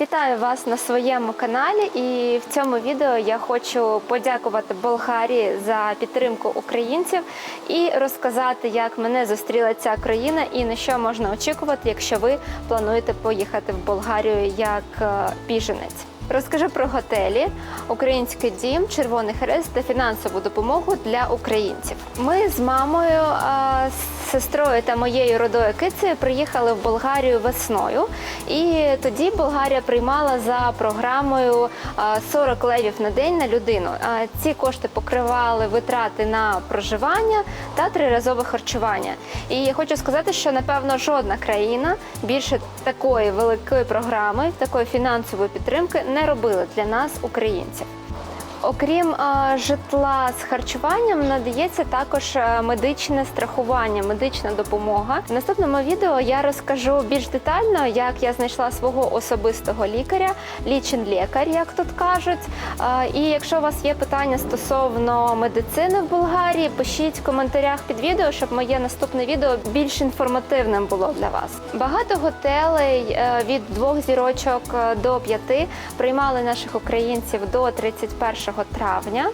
Вітаю вас на своєму каналі, і в цьому відео я хочу подякувати Болгарії за підтримку українців і розказати, як мене зустріла ця країна і на що можна очікувати, якщо ви плануєте поїхати в Болгарію як е, біженець. Розкажу про готелі, український дім, Червоний Хрест та фінансову допомогу для українців. Ми з мамою, а, сестрою та моєю родою кицею приїхали в Болгарію весною, і тоді Болгарія приймала за програмою а, 40 левів на день на людину. Ці кошти покривали витрати на проживання та триразове харчування. І хочу сказати, що напевно жодна країна більше такої великої програми, такої фінансової підтримки не робила для нас, українців. Окрім е, житла з харчуванням, надається також е, медичне страхування, медична допомога. В наступному відео я розкажу більш детально, як я знайшла свого особистого лікаря, лічен лікар, як тут кажуть. Е, і якщо у вас є питання стосовно медицини в Болгарії, пишіть в коментарях під відео, щоб моє наступне відео більш інформативним було для вас. Багато готелей від двох зірочок до п'яти приймали наших українців до 31 травня.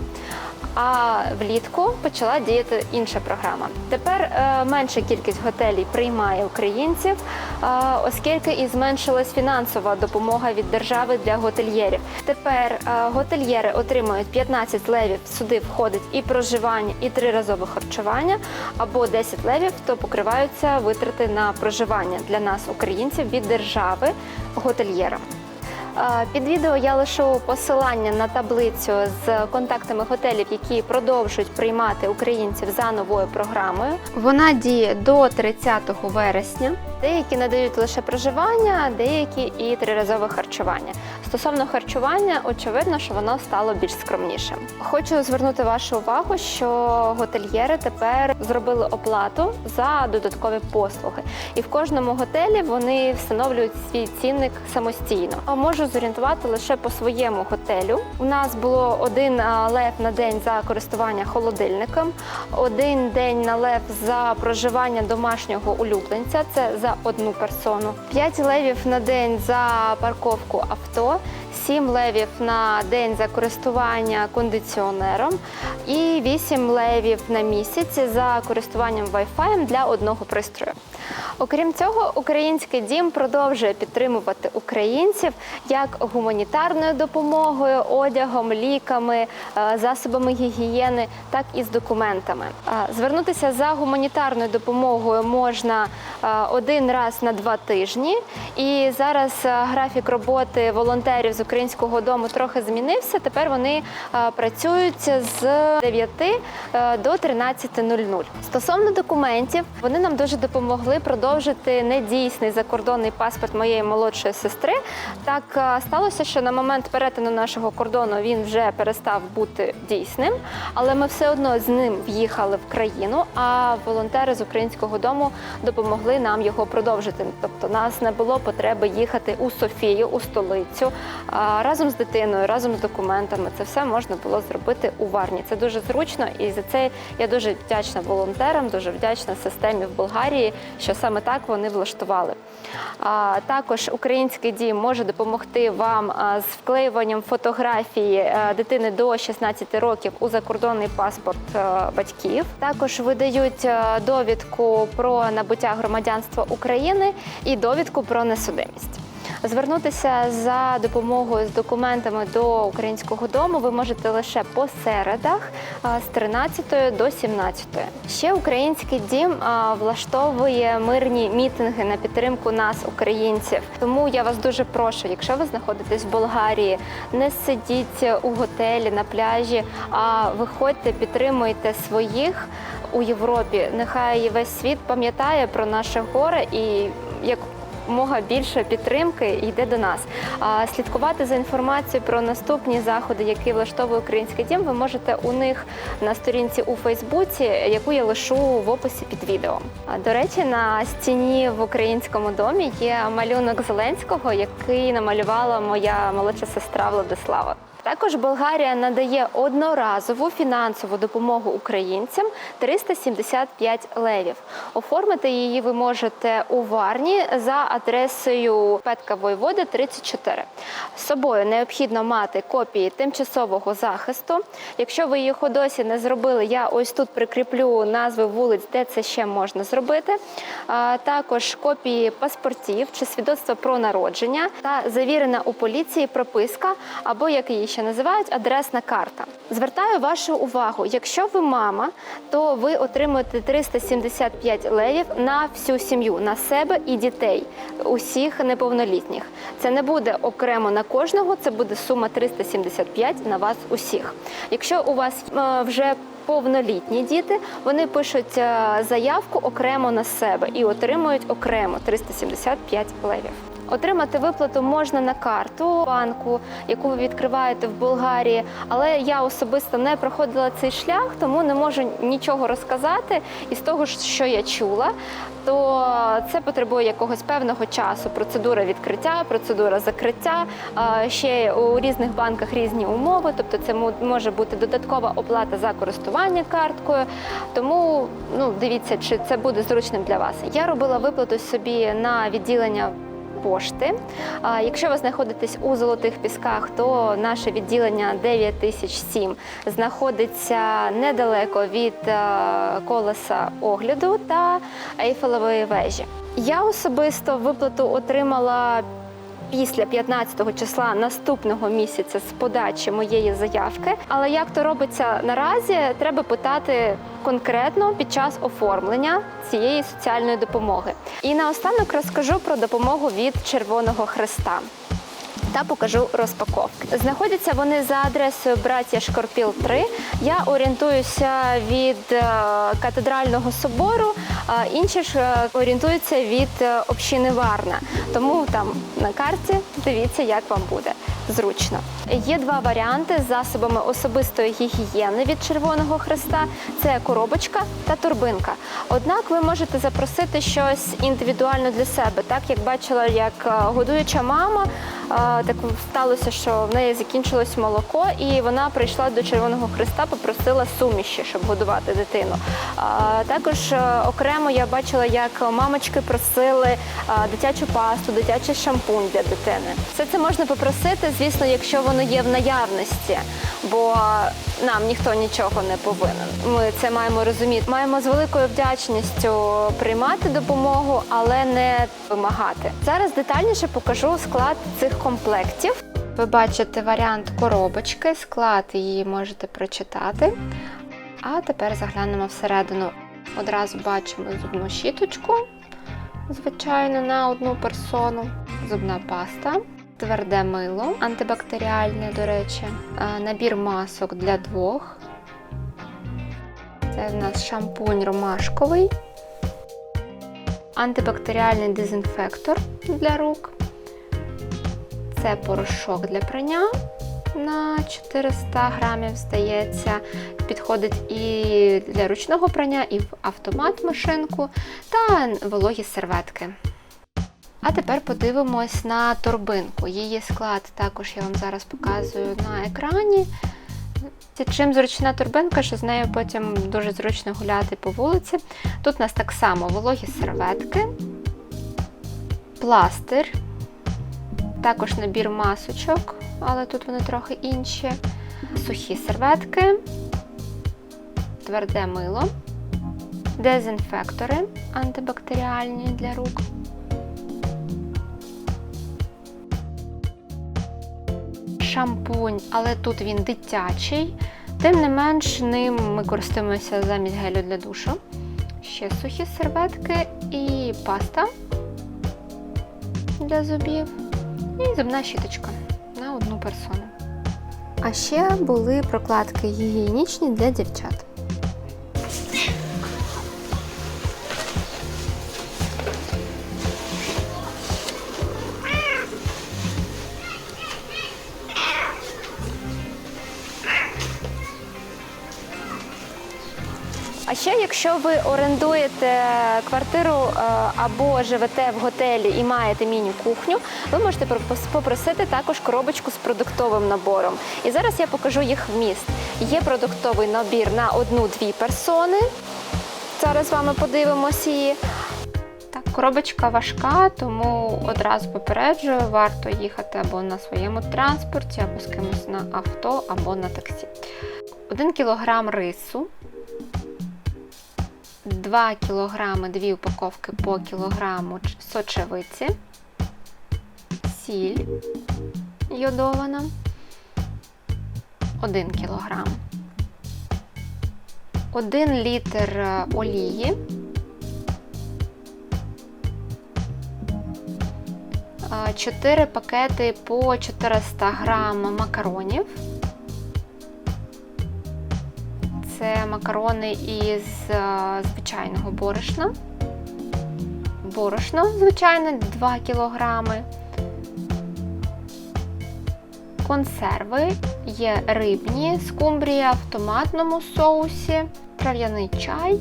А влітку почала діяти інша програма. Тепер е, менша кількість готелів приймає українців, е, оскільки і зменшилась фінансова допомога від держави для готельєрів. Тепер е, готельєри отримують 15 левів. Сюди входить і проживання, і триразове харчування, або 10 левів, то покриваються витрати на проживання для нас, українців, від держави готельєрам. Під відео я лишу посилання на таблицю з контактами готелів, які продовжують приймати українців за новою програмою. Вона діє до 30 вересня. Деякі надають лише проживання, деякі і триразове харчування. Стосовно харчування, очевидно, що воно стало більш скромнішим. Хочу звернути вашу увагу, що готельєри тепер зробили оплату за додаткові послуги, і в кожному готелі вони встановлюють свій цінник самостійно. А можу зорієнтувати лише по своєму готелю. У нас було один лев на день за користування холодильником, один день на лев за проживання домашнього улюбленця. Це за одну персону, 5 левів на день за парковку авто. 7 левів на день за користування кондиціонером і 8 левів на місяць за користуванням Wi-Fi для одного пристрою. Окрім цього, український дім продовжує підтримувати українців як гуманітарною допомогою, одягом, ліками, е, засобами гігієни, так і з документами. Е, Звернутися за гуманітарною допомогою можна е, один раз на два тижні. І зараз графік роботи волонтерів з українського дому трохи змінився. Тепер вони е, працюють з 9 е, до 13.00. Стосовно документів, вони нам дуже допомогли продовжити недійсний закордонний паспорт моєї молодшої сестри. Так е, сталося, що на момент перетину нашого кордону він вже перестав бути дійсним, але ми все одно з ним в'їхали в країну. А волонтери з українського дому допомогли нам його продовжити. Тобто, нас не було потреби їхати у Софію, у столицю разом з дитиною, разом з документами. Це все можна було зробити у Варні. Це дуже зручно, і за це я дуже вдячна волонтерам, дуже вдячна системі в Болгарії, що саме так вони влаштували. Також український дім може допомогти вам з вклеюванням фотографії е, дитини до 16 років у закордонний паспорт е, батьків. Також видають е, довідку про набуття громадянства України і довідку про несудимість. Звернутися за допомогою з документами до українського дому ви можете лише по середах з 13 до 17. Ще український дім влаштовує мирні мітинги на підтримку нас, українців. Тому я вас дуже прошу, якщо ви знаходитесь в Болгарії, не сидіть у готелі на пляжі, а виходьте, підтримуйте своїх у Європі. Нехай весь світ пам'ятає про наше горе і як Мога більше підтримки йде до нас. А слідкувати за інформацією про наступні заходи, які влаштовує український дім, ви можете у них на сторінці у Фейсбуці, яку я лишу в описі під відео. До речі, на стіні в українському домі є малюнок Зеленського, який намалювала моя молодша сестра Владислава. Також Болгарія надає одноразову фінансову допомогу українцям 375 левів. Оформити її ви можете у Варні за адресою Петка Войводи 34. З собою необхідно мати копії тимчасового захисту. Якщо ви їх досі не зробили, я ось тут прикріплю назви вулиць, де це ще можна зробити. Також копії паспортів чи свідоцтва про народження та завірена у поліції прописка або як її ще називають адресна карта. Звертаю вашу увагу, якщо ви мама, то ви отримуєте 375 левів на всю сім'ю, на себе і дітей, усіх неповнолітніх. Це не буде окремо на кожного, це буде сума 375 на вас усіх. Якщо у вас е, вже Повнолітні діти вони пишуть е, заявку окремо на себе і отримують окремо 375 левів. Отримати виплату можна на карту банку, яку ви відкриваєте в Болгарії, але я особисто не проходила цей шлях, тому не можу нічого розказати. І з того, що я чула, то це потребує якогось певного часу. Процедура відкриття, процедура закриття. Ще у різних банках різні умови, тобто це може бути додаткова оплата за користування карткою. Тому ну дивіться, чи це буде зручним для вас. Я робила виплату собі на відділення пошти. Якщо ви знаходитесь у золотих пісках, то наше відділення 9007 знаходиться недалеко від е, колеса огляду та Ейфелевої вежі. Я особисто виплату отримала. Після 15 числа наступного місяця з подачі моєї заявки, але як то робиться наразі, треба питати конкретно під час оформлення цієї соціальної допомоги. І наостанок розкажу про допомогу від Червоного Хреста. Та покажу розпаковки. Знаходяться вони за адресою Браття Шкорпіл 3. Я орієнтуюся від е, катедрального собору, інші ж е, орієнтуються від е, общини Варна. Тому там на карті дивіться, як вам буде зручно. Є два варіанти з засобами особистої гігієни від Червоного Хреста: це коробочка та турбинка. Однак ви можете запросити щось індивідуально для себе, так як бачила, як е, годуюча мама. е, Так сталося, що в неї закінчилось молоко, і вона прийшла до Червоного Христа, попросила суміші, щоб годувати дитину. Також е, окремо я бачила, як мамочки просили дитячу пасту, дитячий шампунь для дитини. Все це можна попросити, звісно, якщо воно є в наявності, бо нам ніхто нічого не повинен. Ми це маємо розуміти. Маємо з великою вдячністю приймати допомогу, але не вимагати. Зараз детальніше покажу склад цих комплектів. Ви бачите варіант коробочки, склад її можете прочитати. А тепер заглянемо всередину. Одразу бачимо зубну щіточку, звичайно, на одну персону, зубна паста, тверде мило, антибактеріальне, до речі, набір масок для двох. Це в нас шампунь ромашковий, антибактеріальний дезінфектор для рук. Це порошок для прання на 400 грамів, здається. Підходить і для ручного прання, і в автомат машинку, та вологі серветки. А тепер подивимось на торбинку. Її склад також я вам зараз показую на екрані. Чим зручна торбинка, що з нею потім дуже зручно гуляти по вулиці. Тут у нас так само вологі серветки, пластир, також набір масочок, але тут вони трохи інші, сухі серветки, тверде мило, дезінфектори антибактеріальні для рук. Шампунь, але тут він дитячий. Тим не менш, ним ми користуємося замість гелю для душу. Ще сухі серветки і паста для зубів. І зубна щіточка на одну персону. А ще були прокладки гігієнічні для дівчат. Якщо ви орендуєте квартиру е, або живете в готелі і маєте міні-кухню, ви можете попросити також коробочку з продуктовим набором. І зараз я покажу їх вміст. Є продуктовий набір на одну-дві персони. Зараз з вами подивимося її. Так, коробочка важка, тому одразу попереджую, варто їхати або на своєму транспорті, або з кимось на авто, або на таксі. 1 кг рису, 2 кг, 2 упаковки по кілограму сочевиці, сіль йодована, 1 кг, 1 літр е, олії, е, 4 пакети по 400 грам макаронів. Це макарони із е, звичайного борошна. Борошно звичайне 2 кілограми. Консерви є рибні, скумбрія в томатному соусі, трав'яний чай.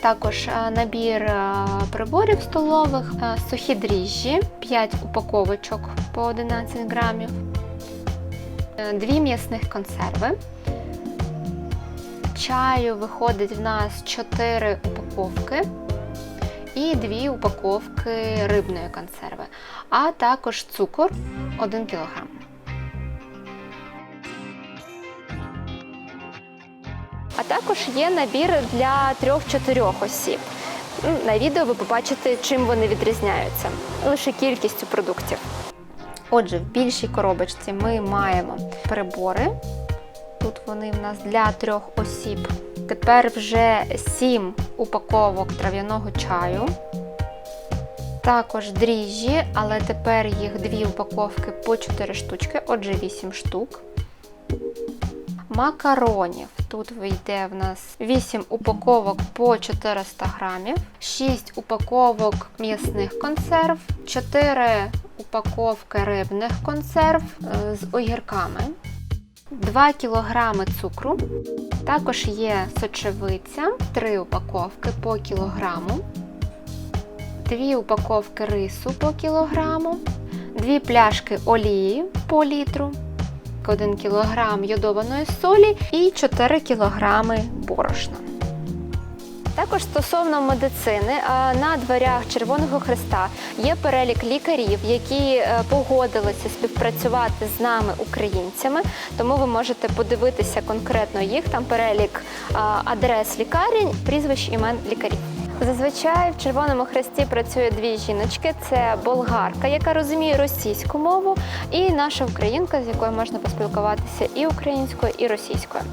Також е, набір е, приборів столових, сухі дріжджі, 5 упаковочок по 11 грамів, дві м'ясних консерви. Чаю виходить в нас 4 упаковки і 2 упаковки рибної консерви, а також цукор 1 кг. А також є набір для 3-4 осіб. Ну, На відео ви побачите, чим вони відрізняються, лише кількістю продуктів. Отже, в більшій коробочці ми маємо прибори. Вони в нас для трьох осіб. Тепер вже 7 упаковок трав'яного чаю. Також дріжджі, але тепер їх дві упаковки по 4 штучки, отже 8 штук. Макаронів. Тут вийде в нас 8 упаковок по 400 грамів, 6 упаковок м'ясних консерв, 4 упаковки рибних консерв е, з огірками, 2 кг цукру. Також є сочевиця, 3 упаковки по кілограму, 2 упаковки рису по кілограму, 2 пляшки олії по літру, 1 кг йодованої солі і 4 кг борошна. Також стосовно медицини, на дверях Червоного Христа є перелік лікарів, які е, погодилися співпрацювати з нами, українцями. Тому ви можете подивитися конкретно їх. Там перелік адрес лікарень, прізвищ імен лікарів. Зазвичай в Червоному Хресті працює дві жіночки: це болгарка, яка розуміє російську мову, і наша українка, з якою можна поспілкуватися і українською, і російською.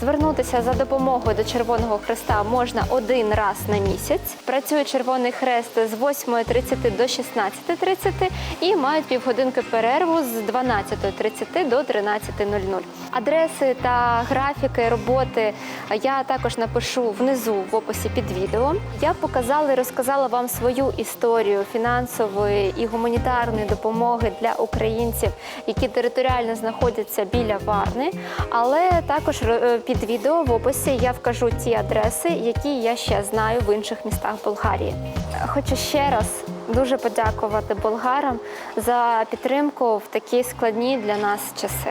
Звернутися за допомогою до Червоного Хреста можна один раз на місяць. Працює Червоний Хрест з 8.30 до 16.30 і мають півгодинки перерву з 12.30 до 13.00. Адреси та графіки роботи я також напишу внизу в описі під відео. Я показала і розказала вам свою історію фінансової і гуманітарної допомоги для українців, які територіально знаходяться біля Варни. Але також під відео в описі я вкажу ті адреси, які я ще знаю в інших містах Болгарії. Хочу ще раз дуже подякувати болгарам за підтримку в такі складні для нас часи.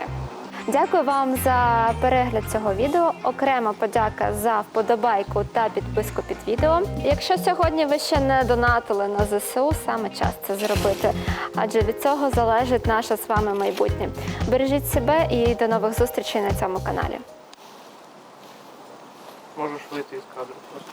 Дякую вам за перегляд цього відео. Окрема подяка за вподобайку та підписку під відео. Якщо сьогодні ви ще не донатили на ЗСУ, саме час це зробити, адже від цього залежить наше з вами майбутнє. Бережіть себе і до нових зустрічей на цьому каналі. Можешь выйти из кадру просто.